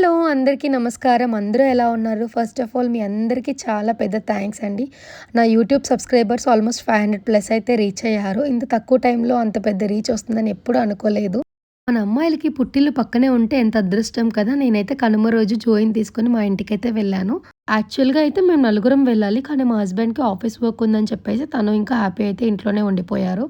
Hello అందరికీ నమస్కారం. అందరూ ఎలా ఉన్నారు? ఫస్ట్ ఆఫ్ ఆల్ మీ అందరికీ చాలా పెద్ద థ్యాంక్స్ అండి. నా YouTube subscribers almost five hundred plus అయితే రీచ్ అయ్యారు. ఇంత తక్కువ టైంలో అంత పెద్ద రీచ్ వస్తుందని ఎప్పుడూ అనుకోలేదు. మన అమ్మాయిలకి పుట్టిల్లు పక్కనే ఉంటే ఎంత అదృష్టం కదా? నేనైతే కనుమ రోజు జోయిన్ తీసుకొని మా ఇంటికైతే వెళ్ళాను. యాక్చువల్గా అయితే మేము నలుగురం వెళ్ళాలి కానీ మా హస్బెండ్కి ఆఫీస్ వర్క్ ఉందని చెప్పేసి తను ఇంకా హ్యాపీ అయితే ఇంట్లోనే ఉండిపోయారు.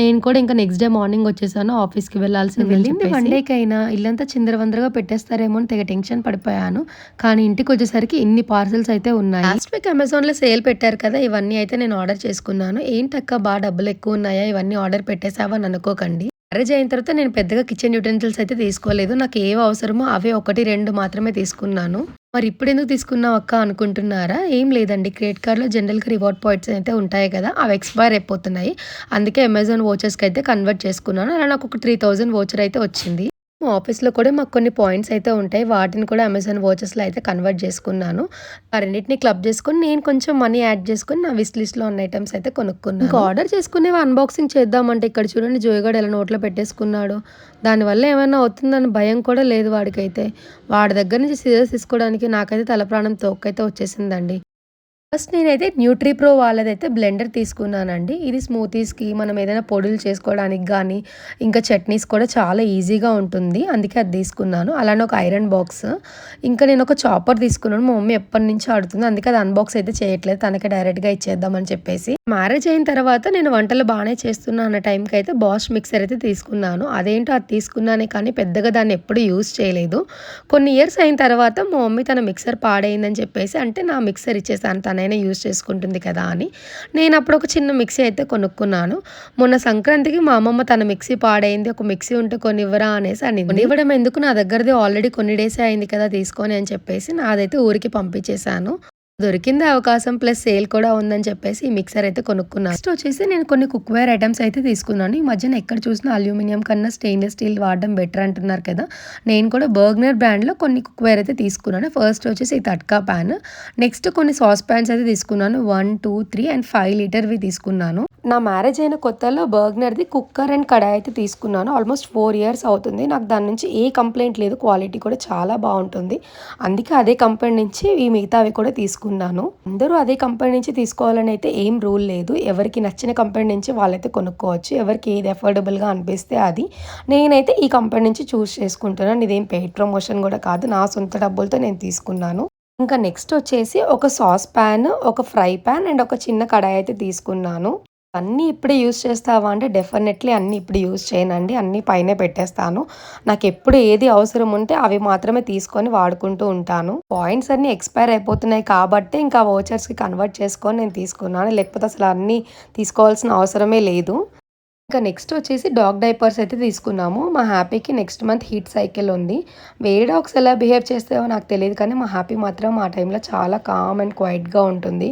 నేను కూడా ఇంకా నెక్స్ట్ డే మార్నింగ్ వచ్చేసాను ఆఫీస్కి వెళ్ళాల్సి వెళ్ళింది వన్ డేకైనా ఇల్లంతా చిందరవందరగా పెట్టేస్తారేమో అని తెగ టెన్షన్ పడిపోయాను. కానీ ఇంటికి వచ్చేసరికి ఇన్ని పార్సల్స్ అయితే ఉన్నాయి. లాస్ట్ వీక్ అమెజాన్లో సేల్ పెట్టారు కదా ఇవన్నీ అయితే నేను ఆర్డర్ చేసుకున్నాను. ఏంటక్క బాగా డబ్బులు ఎక్కువ ఉన్నాయా? ఇవన్నీ ఆర్డర్ పెట్టేసావా అని అనుకోకండి. మ్యారేజ్ అయిన తర్వాత నేను పెద్దగా కిచెన్ యూటెన్సిల్స్ అయితే తీసుకోలేదు. నాకు ఏవి అవసరమో అవే ఒకటి రెండు మాత్రమే తీసుకున్నాను. మరి ఇప్పుడు ఎందుకు తీసుకున్నావు అక్క అనుకుంటున్నారా? ఏం లేదండి. క్రెడిట్ కార్డ్లో జనరల్గా రివార్డ్ పాయింట్స్ అయితే ఉంటాయి కదా అవి ఎక్స్పైర్ అయిపోతున్నాయి. అందుకే అమెజాన్ వోచర్స్కి అయితే కన్వర్ట్ చేసుకున్నాను. అలా నాకు ఒక త్రీ థౌజండ్ వోచర్ అయితే వచ్చింది. ఆఫీస్లో కూడా మాకు కొన్ని పాయింట్స్ అయితే ఉంటాయి. వాటిని కూడా అమెజాన్ వాచెస్లో అయితే కన్వర్ట్ చేసుకున్నాను. ఆ రెండింటిని క్లబ్ చేసుకుని నేను కొంచెం మనీ యాడ్ చేసుకుని నా విస్ లిస్ట్లో ఉన్న ఐటమ్స్ అయితే కొనుక్కున్నాను. ఇంకా ఆర్డర్ చేసుకునేవి అన్బాక్సింగ్ చేద్దామంటే ఇక్కడ చూడండి జోయిగాడు ఎలా నోట్లో పెట్టేసుకున్నాడు. దానివల్ల ఏమైనా అవుతుందని భయం కూడా లేదు వాడికైతే. వాడి దగ్గర నుంచి సీరియస్ తీసుకోవడానికి నాకైతే తల ప్రాణం తోకైతే వచ్చేసిందండి. ఫస్ట్ నేనైతే న్యూట్రీ ప్రో వాళ్ళదైతే బ్లెండర్ తీసుకున్నానండి. ఇది స్మూతీస్కి మనం ఏదైనా పొడులు చేసుకోవడానికి కానీ ఇంకా చట్నీస్ కూడా చాలా ఈజీగా ఉంటుంది. అందుకే అది తీసుకున్నాను. అలానే ఒక ఐరన్ బాక్స్ ఇంకా నేను ఒక చాపర్ తీసుకున్నాను. మా మమ్మీ ఎప్పటి నుంచి ఆడుతుంది అందుకే అది అన్బాక్స్ అయితే చేయట్లేదు. తనకే డైరెక్ట్గా ఇచ్చేద్దామని చెప్పేసి. మ్యారేజ్ అయిన తర్వాత నేను వంటలు బాగానే చేస్తున్నా అన్న టైంకి అయితే బాష్ మిక్సర్ అయితే తీసుకున్నాను. అదేంటో అది తీసుకున్నానే కానీ పెద్దగా దాన్ని ఎప్పుడు యూజ్ చేయలేదు. కొన్ని ఇయర్స్ అయిన తర్వాత మా మమ్మీ తన మిక్సర్ పాడైందని చెప్పేసి అంటే నా మిక్సర్ ఇచ్చేసాను తన. తనైనా యూజ్ చేసుకుంటుంది కదా అని నేను అప్పుడు ఒక చిన్న మిక్సీ అయితే కొనుక్కున్నాను. మొన్న సంక్రాంతికి మా అమ్మమ్మ తన మిక్సీ పాడైంది. ఒక మిక్సీ ఉంటే కొన్ని ఇవ్వరా అనేసి అని ఇవ్వడం ఎందుకు? నా దగ్గరది ఆల్రెడీ కొన్ని డేసే అయింది కదా తీసుకొని అని చెప్పేసి నాదైతే ఊరికి పంపించేశాను. దొరికింది అవకాశం ప్లస్ సేల్ కూడా ఉందని చెప్పేసి మిక్సర్ అయితే కొనుక్కున్నాను నెక్స్ట్ వచ్చేసి నేను కొన్ని కుక్వేర్ ఐటమ్స్ అయితే తీసుకున్నాను. ఈ మధ్యన ఎక్కడ చూసినా అల్యూమినియం కన్నా స్టెయిన్లెస్ స్టీల్ వాడడం బెటర్ అంటున్నారు కదా. నేను కూడా బర్గ్నర్ బ్రాండ్లో కొన్ని కుక్వేర్ అయితే తీసుకున్నాను. ఫస్ట్ వచ్చేసి ఈ తట్కా ప్యాన్. నెక్స్ట్ కొన్ని సాస్ ప్యాన్స్ అయితే తీసుకున్నాను. One two three and five లీటర్వి తీసుకున్నాను. నా మ్యారేజ్ అయిన కొత్తలో బర్గ్నర్ది కుక్కర్ అండ్ కడాయి అయితే తీసుకున్నాను. ఆల్మోస్ట్ ఫోర్ ఇయర్స్ అవుతుంది. నాకు దాని నుంచి ఏ కంప్లైంట్ లేదు. క్వాలిటీ కూడా చాలా బాగుంటుంది. అందుకే అదే కంపెనీ నుంచి ఈ మిగతావి కూడా తీసుకున్నాను. అందరూ అదే కంపెనీ నుంచి తీసుకోవాలని అయితే ఏం రూల్ లేదు. ఎవరికి నచ్చిన కంపెనీ నుంచి వాళ్ళైతే కొనుక్కోవచ్చు. ఎవరికి ఏది అఫోర్డబుల్గా అనిపిస్తే అది. నేనైతే ఈ కంపెనీ నుంచి చూస్ చేసుకుంటున్నాను ఇదేం పెయిడ్ ప్రమోషన్ కూడా కాదు. నా సొంత డబ్బులతో నేను తీసుకున్నాను. ఇంకా నెక్స్ట్ వచ్చేసి ఒక సాస్ ప్యాన్ ఒక ఫ్రై ప్యాన్ అండ్ ఒక చిన్న కడాయి అయితే తీసుకున్నాను. అన్నీ ఇప్పుడే యూస్ చేస్తావా అంటే డెఫినెట్లీ అన్నీ ఇప్పుడు యూస్ చేయనండి. అన్నీ పైనే పెట్టేస్తాను. నాకు ఎప్పుడు ఏది అవసరం ఉంటే అవి మాత్రమే తీసుకొని వాడుకుంటూ ఉంటాను. పాయింట్స్ అన్నీ ఎక్స్పైర్ అయిపోతున్నాయి కాబట్టి ఇంకా వోచర్స్కి కన్వర్ట్ చేసుకొని నేను తీసుకున్నాను. లేకపోతే అసలు అన్నీ తీసుకోవాల్సిన అవసరమే లేదు. ఇంకా నెక్స్ట్ వచ్చేసి డాగ్ డైపర్స్ అయితే తీసుకున్నాము. మా హ్యాపీకి నెక్స్ట్ మంత్ హీట్ సైకిల్ ఉంది. వేరే డాగ్స్ ఎలా బిహేవ్ చేస్తాయో నాకు తెలియదు కానీ మా హ్యాపీ మాత్రం ఆ టైంలో చాలా కామ్ అండ్ క్వైట్గా ఉంటుంది.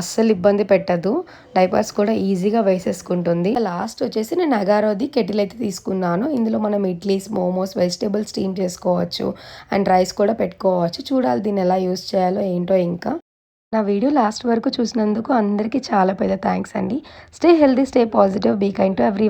అస్సలు ఇబ్బంది పెట్టదు. డైపర్స్ కూడా ఈజీగా వేసేసుకుంటుంది. లాస్ట్ వచ్చేసి నేను అగారోది కెటిల్ అయితే తీసుకున్నాను. ఇందులో మనం ఇడ్లీస్ మోమోస్ వెజిటేబుల్స్ స్టీమ్ చేసుకోవచ్చు. అండ్ రైస్ కూడా పెట్టుకోవచ్చు. చూడాలి దీన్ని ఎలా యూస్ చేయాలో ఏంటో ఇంకా. నా వీడియో లాస్ట్ వరకు చూసినందుకు అందరికీ చాలా పెద్ద థ్యాంక్స్ అండి. Stay healthy stay positive be kind to every